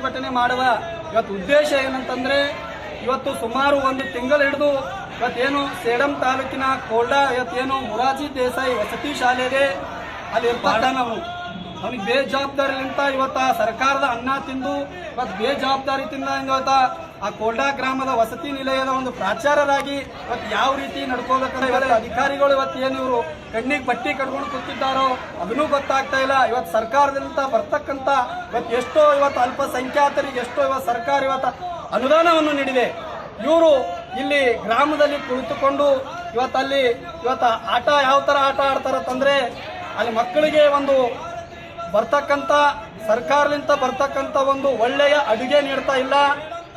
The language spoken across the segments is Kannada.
ಪ್ರತಿಭಟನೆ ಮಾಡುವ ಇವತ್ತು ಉದ್ದೇಶ ಏನಂತಂದ್ರೆ ಇವತ್ತು ಸುಮಾರು ಒಂದು ತಿಂಗಳು ಹಿಡಿದು ಇವತ್ತೇನು ಸೇಡಂ ತಾಲೂಕಿನ ಕೋಲ್ಡಾ ಇವತ್ತೇನು ಮುರಾಜಿ ದೇಸಾಯಿ ವಸತಿ ಶಾಲೆಗೆ ಅಲ್ಲಿ ಇರ್ತಾರ ನಾವು. ಅವನಿಗೆ ಬೇಜವಾಬ್ದಾರಿಲಿಂತ ಇವತ್ತ ಸರ್ಕಾರದ ಅನ್ನ ತಿಂದು, ಇವತ್ತು ಬೇಜವಾಬ್ದಾರಿತಿಂದ ಇವತ್ತ ಆ ಕೋಲ್ಡಾ ಗ್ರಾಮದ ವಸತಿ ನಿಲಯದ ಒಂದು ಪ್ರಾಚಾರರಾಗಿ ಇವತ್ತು ಯಾವ ರೀತಿ ನಡ್ಕೋಬೇಕಂದ್ರೆ ಇವತ್ತು ಅಧಿಕಾರಿಗಳು ಇವತ್ತು ಏನು ಇವರು ಕಣ್ಣಿಗೆ ಬಟ್ಟಿ ಕಟ್ಕೊಂಡು ಕೂತಿದ್ದಾರೋ ಅದನ್ನೂ ಗೊತ್ತಾಗ್ತಾ ಇಲ್ಲ. ಇವತ್ತು ಸರ್ಕಾರದಿಂದ ಬರ್ತಕ್ಕಂಥ ಇವತ್ತು ಎಷ್ಟೋ ಇವತ್ತು ಅಲ್ಪಸಂಖ್ಯಾತರಿಗೆ ಎಷ್ಟೋ ಇವತ್ತು ಸರ್ಕಾರ ಇವತ್ತು ಅನುದಾನವನ್ನು ನೀಡಿದೆ. ಇವರು ಇಲ್ಲಿ ಗ್ರಾಮದಲ್ಲಿ ಕುಳಿತುಕೊಂಡು ಇವತ್ತಲ್ಲಿ ಇವತ್ತು ಆಟ ಯಾವ ಥರ ಆಟ ಆಡ್ತಾರಂತಂದರೆ ಅಲ್ಲಿ ಮಕ್ಕಳಿಗೆ ಒಂದು ಬರ್ತಕ್ಕಂಥ ಸರ್ಕಾರದಿಂದ ಬರ್ತಕ್ಕಂಥ ಒಂದು ಒಳ್ಳೆಯ ಅಡುಗೆ ನೀಡ್ತಾ ಇಲ್ಲ.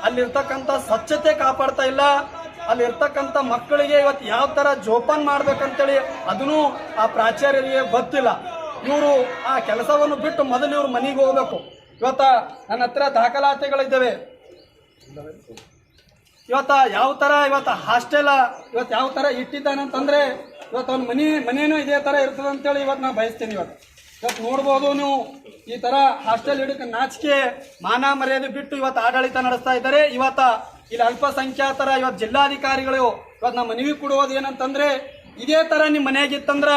ಅಲ್ಲಿರ್ತಕ್ಕಂಥ ಸ್ವಚ್ಛತೆ ಕಾಪಾಡ್ತಾ ಇಲ್ಲ. ಅಲ್ಲಿರ್ತಕ್ಕಂಥ ಮಕ್ಕಳಿಗೆ ಇವತ್ತು ಯಾವ ಥರ ಜೋಪಾನ್ ಮಾಡ್ಬೇಕಂತೇಳಿ ಅದನ್ನು ಆ ಪ್ರಾಚಾರ್ಯರಿಗೆ ಗೊತ್ತಿಲ್ಲ. ಇವರು ಆ ಕೆಲಸವನ್ನು ಬಿಟ್ಟು ಮೊದಲು ಇವ್ರು ಮನೆಗೆ ಹೋಗ್ಬೇಕು. ಇವತ್ತ ನನ್ನ ಹತ್ರ ದಾಖಲಾತಿಗಳಿದ್ದಾವೆ. ಇವತ್ತ ಯಾವ ಥರ ಇವತ್ತು ಹಾಸ್ಟೆಲ್ ಇವತ್ತು ಯಾವ ಥರ ಇಟ್ಟಿದ್ದಾನೆ ಅಂತಂದ್ರೆ ಇವತ್ತು ಅವ್ನ ಮನೆ ಮನೇನು ಇದೇ ಥರ ಇರ್ತದೆ ಅಂತೇಳಿ ಇವತ್ತು ನಾ ಬಯಸ್ತೀನಿ ಇವತ್ತು. ಇವತ್ತು ನೋಡ್ಬೋದು ನೀವು ಈ ತರ ಹಾಸ್ಟೆಲ್ ಹಿಡಕ್ಕೆ ನಾಚಿಕೆ, ಮಾನ ಮರ್ಯಾದೆ ಬಿಟ್ಟು ಇವತ್ತು ಆಡಳಿತ ನಡೆಸ್ತಾ ಇದ್ದಾರೆ. ಇವತ್ತ ಇಲ್ಲಿ ಅಲ್ಪಸಂಖ್ಯಾತರ ಇವತ್ತು ಜಿಲ್ಲಾಧಿಕಾರಿಗಳು ಇವತ್ತು ನಮ್ಮ ಮನವಿ ಕೊಡುವುದು ಏನಂತಂದ್ರೆ, ಇದೇ ತರ ನಿಮ್ಮ ಮನೆಯಾಗಿತ್ತಂದ್ರೆ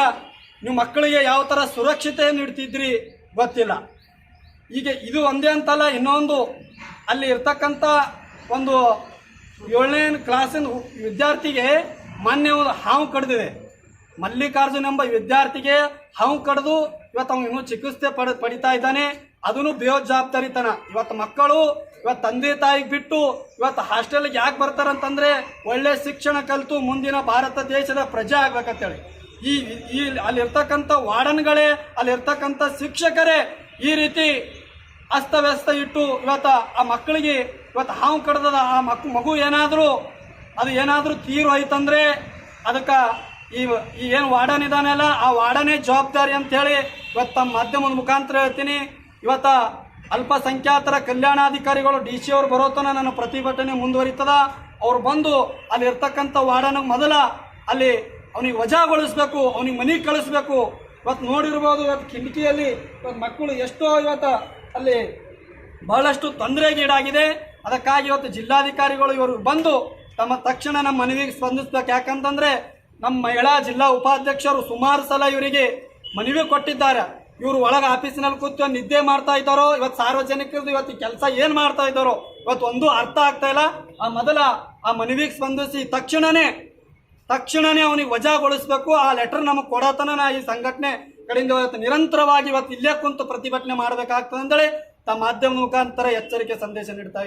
ನೀವು ಮಕ್ಕಳಿಗೆ ಯಾವ ತರ ಸುರಕ್ಷತೆ ನೀಡ್ತಿದ್ರಿ ಗೊತ್ತಿಲ್ಲ. ಈಗ ಇದು ಒಂದೇ ಅಂತಲ್ಲ, ಇನ್ನೊಂದು ಅಲ್ಲಿ ಇರ್ತಕ್ಕಂಥ ಒಂದು ಏಳನೇ ಕ್ಲಾಸಿನ ವಿದ್ಯಾರ್ಥಿಗೆ ಮೊನ್ನೆ ಒಂದು ಹಾವು ಕಡ್ದಿದೆ. ಮಲ್ಲಿಕಾರ್ಜುನ್ ಎಂಬ ವಿದ್ಯಾರ್ಥಿಗೆ ಹಾವು ಕಡಿದು ಇವತ್ತು ಅವನು ಇನ್ನೂ ಚಿಕಿತ್ಸೆ ಪಡ, ಪಡಿತಾ ಇದ್ದಾನೆ. ಅದನ್ನು ಬೇಜವಾಬ್ದಾರಿತನ ಇವತ್ತು ಮಕ್ಕಳು ಇವತ್ತು ತಂದೆ ತಾಯಿಗೆ ಬಿಟ್ಟು ಇವತ್ತು ಹಾಸ್ಟೆಲ್ಗೆ ಯಾಕೆ ಬರ್ತಾರಂತಂದರೆ ಒಳ್ಳೆ ಶಿಕ್ಷಣ ಕಲಿತು ಮುಂದಿನ ಭಾರತ ದೇಶದ ಪ್ರಜೆ ಆಗ್ಬೇಕಂತೇಳಿ. ಈ ಈ ಅಲ್ಲಿರ್ತಕ್ಕಂಥ ವಾರ್ಡನ್ಗಳೇ, ಅಲ್ಲಿರ್ತಕ್ಕಂಥ ಶಿಕ್ಷಕರೇ ಈ ರೀತಿ ಅಸ್ತವ್ಯಸ್ತ ಇಟ್ಟು ಇವತ್ತು ಆ ಮಕ್ಕಳಿಗೆ ಇವತ್ತು ಹಾವು ಕಡ್ದದ ಆ ಮಕ್, ಮಗು ಏನಾದರೂ, ಅದು ಏನಾದರೂ ತೀರು ಆಯ್ತಂದರೆ ಅದಕ್ಕೆ ಈ ಏನು ವಾರ್ಡನ್ ಇದಾನಲ್ಲ ಆ ವಾರ್ಡನೇ ಜವಾಬ್ದಾರಿ ಅಂತೇಳಿ ಇವತ್ತು ತಮ್ಮ ಮಾಧ್ಯಮದ ಮುಖಾಂತರ ಹೇಳ್ತೀನಿ. ಇವತ್ತ ಅಲ್ಪಸಂಖ್ಯಾತರ ಕಲ್ಯಾಣಾಧಿಕಾರಿಗಳು ಡಿ ಸಿ ಅವ್ರು ಬರೋತನ ನನ್ನ ಪ್ರತಿಭಟನೆ ಮುಂದುವರಿತದ. ಅವ್ರು ಬಂದು ಅಲ್ಲಿ ಇರ್ತಕ್ಕಂಥ ವಾರ್ಡನಿಗೆ ಮೊದಲ ಅಲ್ಲಿ ಅವನಿಗೆ ವಜಾಗೊಳಿಸ್ಬೇಕು ಅವನಿಗೆ ಮನೆಗೆ ಕಳಿಸ್ಬೇಕು. ಇವತ್ತು ನೋಡಿರ್ಬೋದು, ಇವತ್ತು ಕಿಟಕಿಯಲ್ಲಿ ಇವತ್ತು ಮಕ್ಕಳು ಎಷ್ಟೋ ಇವತ್ತು ಅಲ್ಲಿ ಬಹಳಷ್ಟು ತೊಂದರೆಗೀಡಾಗಿದೆ ಅದಕ್ಕಾಗಿ ಇವತ್ತು ಜಿಲ್ಲಾಧಿಕಾರಿಗಳು ಇವರು ಬಂದು ತಮ್ಮ ತಕ್ಷಣ ನಮ್ಮ ಮನವಿಗೆ ಸ್ಪಂದಿಸ್ಬೇಕು. ಯಾಕಂತಂದ್ರೆ ನಮ್ಮ ಮಹಿಳಾ ಜಿಲ್ಲಾ ಉಪಾಧ್ಯಕ್ಷರು ಸುಮಾರು ಸಲ ಇವರಿಗೆ ಮನವಿ ಕೊಟ್ಟಿದ್ದಾರೆ. ಇವರು ಒಳಗೆ ಆಫೀಸಿನಲ್ಲಿ ಕೂತು ನಿದ್ದೆ ಮಾಡ್ತಾ ಇದ್ದಾರೋ, ಇವತ್ತು ಸಾರ್ವಜನಿಕರದ್ದು ಇವತ್ತು ಕೆಲಸ ಏನು ಮಾಡ್ತಾ ಇದ್ದಾರೋ, ಇವತ್ತು ಒಂದು ಅರ್ಥ ಆಗ್ತಾ ಇಲ್ಲ. ಆ ಮೊದಲ ಆ ಮನವಿಗೆ ಸ್ಪಂದಿಸಿ ತಕ್ಷಣನೇ ತಕ್ಷಣನೇ ಅವನಿಗೆ ವಜಾಗೊಳಿಸಬೇಕು. ಆ ಲೆಟರ್ ನಮಗೆ ಕೊಡತನ ಈ ಸಂಘಟನೆ ಕಡೆಯಿಂದ ಇವತ್ತು ನಿರಂತರವಾಗಿ ಇವತ್ತು ಇಲ್ಲೇ ಕುಂತು ಪ್ರತಿಭಟನೆ ಮಾಡಬೇಕಾಗ್ತದೆ ಅಂತೇಳಿ ತಮ್ಮ ಮಾಧ್ಯಮ ಮುಖಾಂತರ ಎಚ್ಚರಿಕೆ ಸಂದೇಶ ನೀಡ್ತಾ